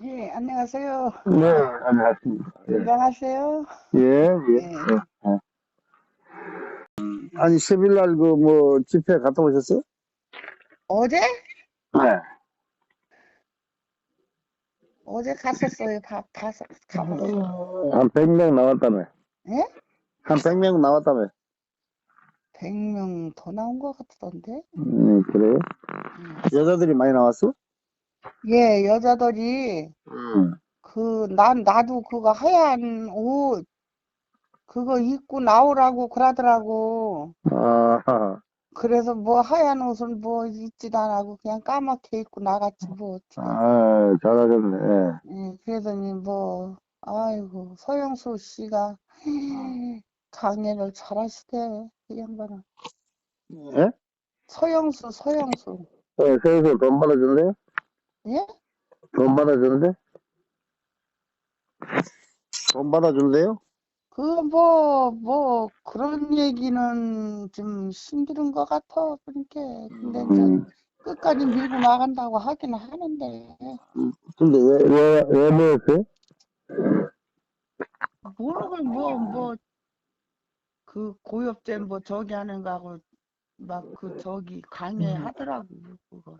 안녕하세요. 네, 안녕하십니까. 예, 건강하세요. 예. 예, 네. 예, 예. 음, 아니, 10일 날 그 뭐 집회 갔다 오셨어요? 어제? 네. 어제 갔었어요. 밥, 다, 가보고. 한 100명 나왔다며. 예? 한 100명 나왔다며. 100명 더 나온 것 같던데? 음, 그래요? 음. 여자들이 많이 나왔어? 예, 여자들이, 음. 그, 난, 나도 그거 하얀 옷, 그거 입고 나오라고 그러더라고. 아, 그래서 뭐 하얀 옷은 뭐 입지도 안 하고 그냥 까맣게 입고 나갔지 뭐. 아, 잘하셨네. 예. 예, 그러더니 뭐, 아이고, 서영수 씨가 강연을 잘하시대, 이 양반은. 예? 서영수, 서영수. 어, 세에서 돈 받아준대요? 예? 돈 받아준대? 돈 받아준대요? 그, 뭐, 뭐, 그런 얘기는 좀 힘든 것 같아, 그러니까. 근데 음. 끝까지 밀고 나간다고 하긴 하는데, 근데 왜, 왜, 왜 모였어요? 모르고 뭐, 뭐, 그 고엽제 뭐 저기 하는 거하고 막 그 저기 강의 하더라고, 그거.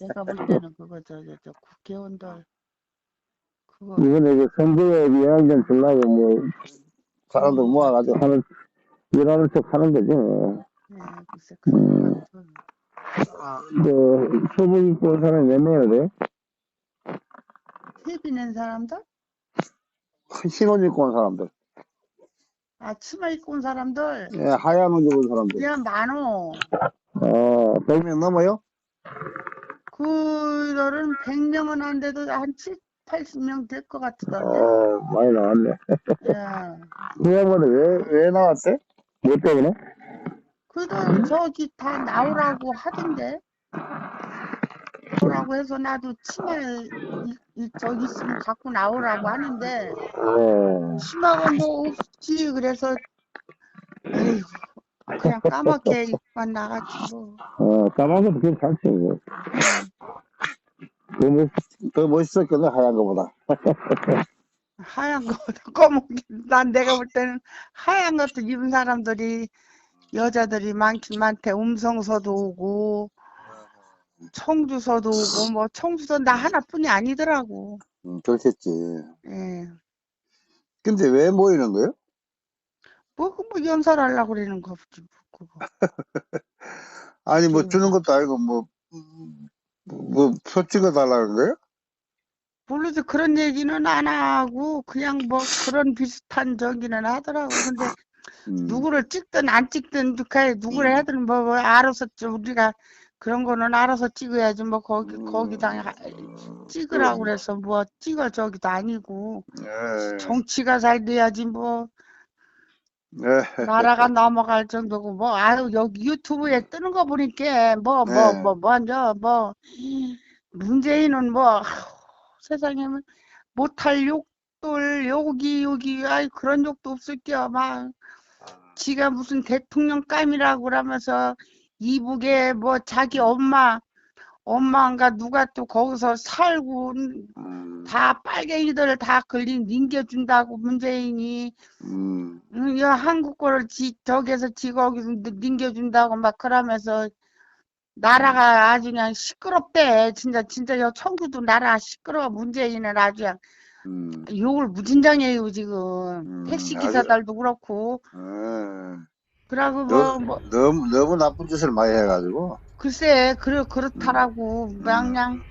내가 볼 때는 그거 저기 저 국회의원들 그거 이번에 그 선거에 영향전 주려고 뭐, 사람들 모아가지고 하는, 일하는 척 하는 거지. 뭐. 예, 글쎄 거 좀. 그, 소문 입고 온 사람이 몇 명이나 돼요? TV 낸 사람들? 흰옷 입고 온 사람들. 아 치마 입고 온 사람들 예, 하얀 옷 입은 사람들. 그냥 많어. 어, 100명 넘어요? 그들은 100명은 안 돼도 한 7, 80명 될 것 같던데. 어, 많이 나왔네. 예. 그 양반은 왜, 왜 나왔대? 뭐 때문에? 그들 저기 다 나오라고 하던데. 나오라고 해서 나도 치마 이, 이, 저기 있으면 갖고 나오라고 하는데 어, 치마가 뭐 없지 그래서 에이구 그냥 까맣게 입고만 나갔지 뭐. 어, 까마귀도 괜찮지, 뭐. 더, 멋, 더 멋있었겠네, 하얀 거보다. 하얀 거보다 검은 게, 난 내가 볼 때는 하얀 것도 입은 사람들이 여자들이 많긴 많대. 음성서도 오고 청주서도 오고 뭐 청주서 나 하나뿐이 아니더라고. 음, 그렇겠지. 예. 근데 왜 모이는 거예요? 뭐, 그뭐 연설하려고 그러는 거 보지 뭐, 그거. 아니, 뭐 음. 주는 것도 아니고, 뭐, 음, 뭐, 표 찍어달라는 거예요? 모르지 그런 얘기는 안 하고 그냥 뭐 그런 비슷한 저기는 하더라고. 근데 음. 누구를 찍든 안 찍든 누가 누구를 하든 뭐, 뭐 알아서 좀 우리가 그런 거는 알아서 찍어야지 뭐 거기 거기다 하- 찍으라고 그래서 뭐 찍어 저기도 아니고 예. 정치가 잘 돼야지 뭐 예. 나라가 넘어갈 정도고 뭐 아유 여기 유튜브에 뜨는 거 보니까 뭐뭐 네. 뭐 먼저 뭐 문재인은 뭐 세상에 뭐 못할 욕들 욕이 욕이 아이 그런 욕도 없을 게요 막 지가 무슨 대통령 감이라고 그러면서 이북에 뭐 자기 엄마 엄마인가 누가 또 거기서 살고 음, 다 빨갱이들 다 걸린 닌겨준다고 문재인이 음, 응, 여 한국 거를 지, 저기에서 지 거기서 닌겨준다고 막 그러면서 나라가 아주 그냥 시끄럽대. 진짜 진짜 여 청주도 나라 시끄러워. 문재인은 아주 그냥 음, 욕을 무진장해요 지금. 음, 택시 기사들도 그렇고. 예. 그러고 뭐, 너, 뭐 너무, 너무 나쁜 짓을 많이 해가지고. 글쎄 그래 그렇다라고 음. 그냥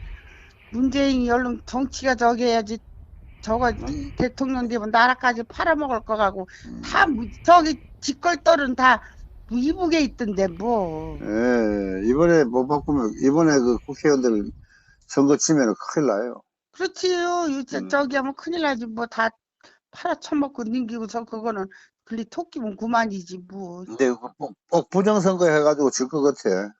문재인이 얼른 정치가 저기 해야지. 저거 대통령 되면 나라까지 팔아먹을 거 같고 음. 다 무- 저기 직걸떨은 다 이북에 있던데 뭐. 예, 이번에 못 바꾸면, 이번에 그 국회의원들 선거 치면 큰일 나요. 그렇지요. 음. 저기 하면 큰일 나지. 뭐 다 팔아쳐먹고 넘기고서 그거는 글리 토끼면 그만이지 뭐. 근데 그 꼭, 꼭 부정선거 해가지고 질 것 같아.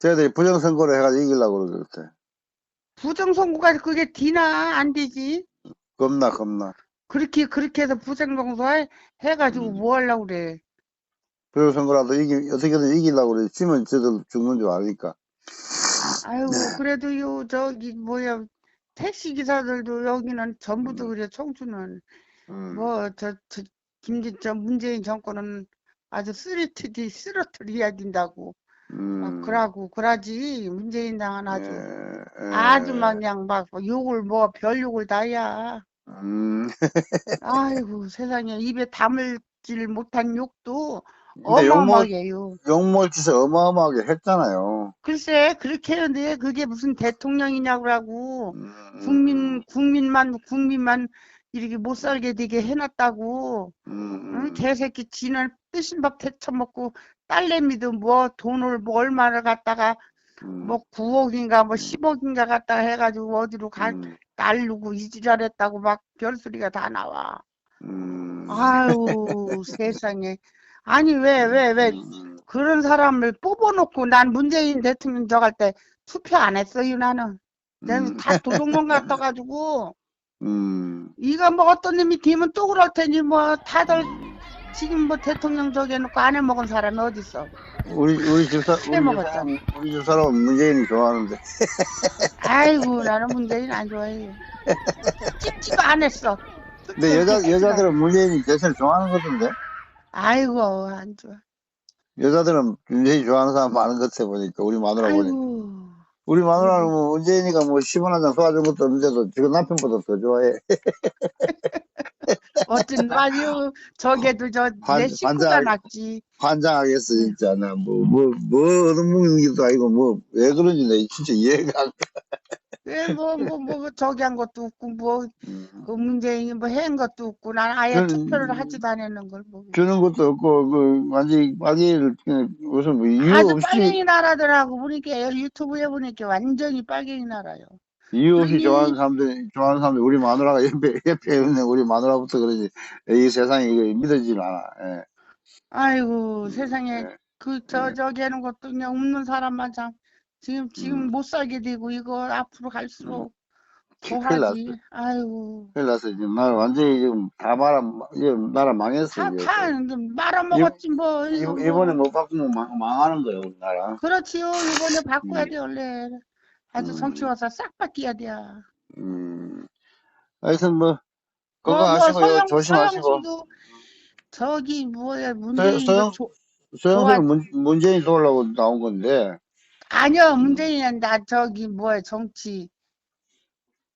쟤들이 부정선거를 해가지고 이기려고 같아. 부정선거가 그게 되나 안 되지. 겁나, 겁나. 그렇게 그렇게 해서 부정선거 해- 해가지고 음. 뭐 하려고 그래. 부정선거라도 이기, 어떻게든 이기려고 그래. 지면 쟤들 죽는 줄 아니까. 아유 네. 그래도 요 저기 뭐야 택시 기사들도 여기는 전부도 음. 그래 청주는 음. 뭐 저 저 김진 저 문재인 정권은 아주 쓰리트디 쓰러트려야 된다고 막 음. 그러고 그러지 문재인 당은 아주 예, 예. 아주 막 그냥 막 욕을 뭐 별 욕을 다야 음. 아이고 세상에 입에 담을질 못한 욕도 근데 어마어마해요 짓을 어마어마하게 했잖아요. 글쎄 그렇게 했는데 그게 무슨 대통령이냐고 음, 국민 국민만 국민만 이렇게 못 살게 되게 해놨다고. 음, 응? 음, 개새끼 지는 뜨신 밥 데쳐먹고 딸내미도 뭐 돈을 뭐 얼마를 갖다가 음, 뭐 9억인가 뭐 10억인가 갖다가 해가지고 어디로 가 음, 날르고 이지랄했다고 막 별소리가 다 나와. 음, 아유 세상에. 아니 왜 왜왜 음, 그런 사람을 뽑아놓고 난 문재인 대통령 저갈 때 투표 안 했어요 나는. 내가 음, 다 도둑놈 같아가지고 음, 이거 뭐 어떤 놈이 뒤면 또 그럴 테니 뭐 다들 지금 뭐 대통령 저기 해놓고 안 해먹은 사람이 어딨어? 우리 우리 집사 우리 해먹었잖아. 집사람 우리 집사람은 문재인 좋아하는데. 아이고 나는 문재인 안 좋아해. 찍지도 안 했어. 근데 여자 여자들은 문재인이 대세를 좋아하는 것 같은데? 아이고 안 좋아. 여자들은 문재인 좋아하는 사람 많은 것 같아 보니까 우리 마누라 보니까. 아이고 우리 마누라는 뭐 문재인이가 뭐 10원 한장 쏘아준 것도 없는데도 지금 남편보다 더 좋아해 어쩐 말이요 저게도 저 반- 내 식구가. 낫지 환장하겠어 진짜 나 뭐 뭐뭐 얻어먹는 것도 아니고 뭐 왜 그런지 나 진짜 이해가 안 가. 왜 뭐 뭐 뭐 저기 한 것도 없고 뭐 음. 그 문재인이 뭐한 것도 없고 난 아예 그- 투표를 하지도 않았는 걸 보고 주는 것도 없고 그 완전히 빨갱이를 그냥 무슨 뭐 이유 아주 없이 빨갱이 나라더라고 보니까 유튜브에 보니까 완전히 빨갱이 나라요 이유 없이 아니. 좋아하는 사람들 좋아하는 사람들 우리 마누라가 옆에 옆에 있는 우리 마누라부터 그러지 이 세상이 이거 믿어지질 않아. 예. 아이고 세상에 예. 그저 네. 저기 하는 것도 그냥 없는 사람만 참 지금 지금 음. 못 살게 되고 이거 앞으로 갈수록 더 큰일 났어. 하지 아이고 큰일 났어 지금 나 완전히 지금 다 말아 지금 나라 망했어 다 이제. 파 말아먹었지 뭐 이- 뭐. 이번에 못 바꾸면 망, 망하는 거예요 우리나라. 그렇지요 이번에 바꿔야 음. 돼 원래 아주 음. 정치 와서 싹 바뀌어야 돼 음. 하여튼 뭐 뭐, 뭐 건강하시고요 서영- 조심하시고. 서영수도 저기 뭐야 문재인 서영- 조, 소영수는 문, 문재인 도우려고 나온 건데 아니요 문재인은 나 저기 뭐야 정치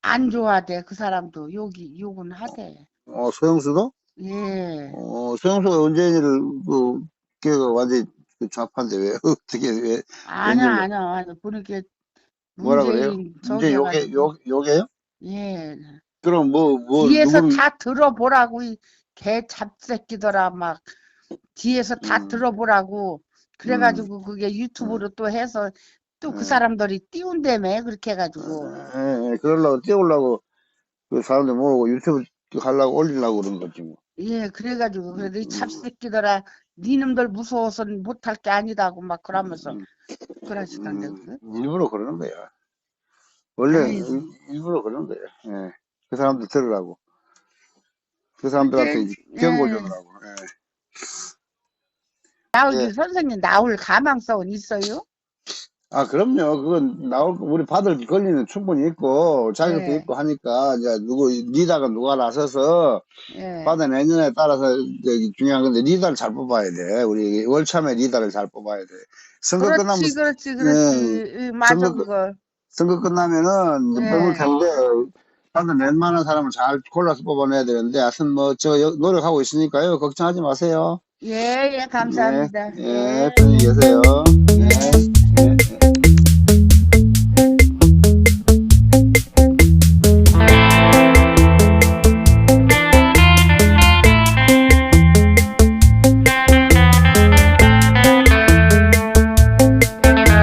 안 좋아돼 그 사람도 욕이 욕은 하대 어 소영수도 예어 소영수가 문재인을 그 걔가 완전히 그 좌파인데 왜 어떻게 왜 아니야 웬일로? 아니야 아니야 보니까 뭐라 그래요? 문재인 문재 저기 요게. 요 요게요? 예 그럼 뭐뭐 뒤에서 다 들어보라고 이 개 잡새끼더라 막 뒤에서 다 음. 들어보라고 그래가지고 그게 유튜브로 또 해서 또그 음. 사람들이 띄운다며 그렇게 해가지고 예, 예, 그러려고 띄우려고 그 사람들 모으고 유튜브 하려고 올리려고 그런 거지 뭐. 예 그래가지고 그래도 이 음. 잡새끼더라 니놈들 무서워서는 못할 게 아니다고 막 그러면서 음, 그러시던데 음, 일부러 그러는 거야. 원래 아이고. 일- 일부러 그러는 거야. 예. 그 사람들 들으라고. 그 사람들한테 이제 경고 예. 주느라고. 예. 나올 예. 선생님 나올 가망성은 있어요? 아, 그럼요. 그건 나올, 거- 우리 받을 권리는 충분히 있고, 자격도 네. 있고 하니까, 이제 누구, 리더가 누가 나서서 예. 받아내느냐에 따라서 저기 중요한 건데, 리더를 잘 뽑아야 돼. 우리 월참에 리더를 잘 뽑아야 돼. 선거 끝나면, 그렇지 그렇지 그렇지 예, 맞아 선거 그거 선거 끝나면은, 이제 네. 뽑을 텐데, 받아낼 만한 사람을 잘 골라서 뽑아내야 되는데, 하여튼 뭐, 저 여- 노력하고 있으니까요. 걱정하지 마세요. 예, 예, 감사합니다. 네, 예, 예. 예. 안녕히 계세요. 예. 예.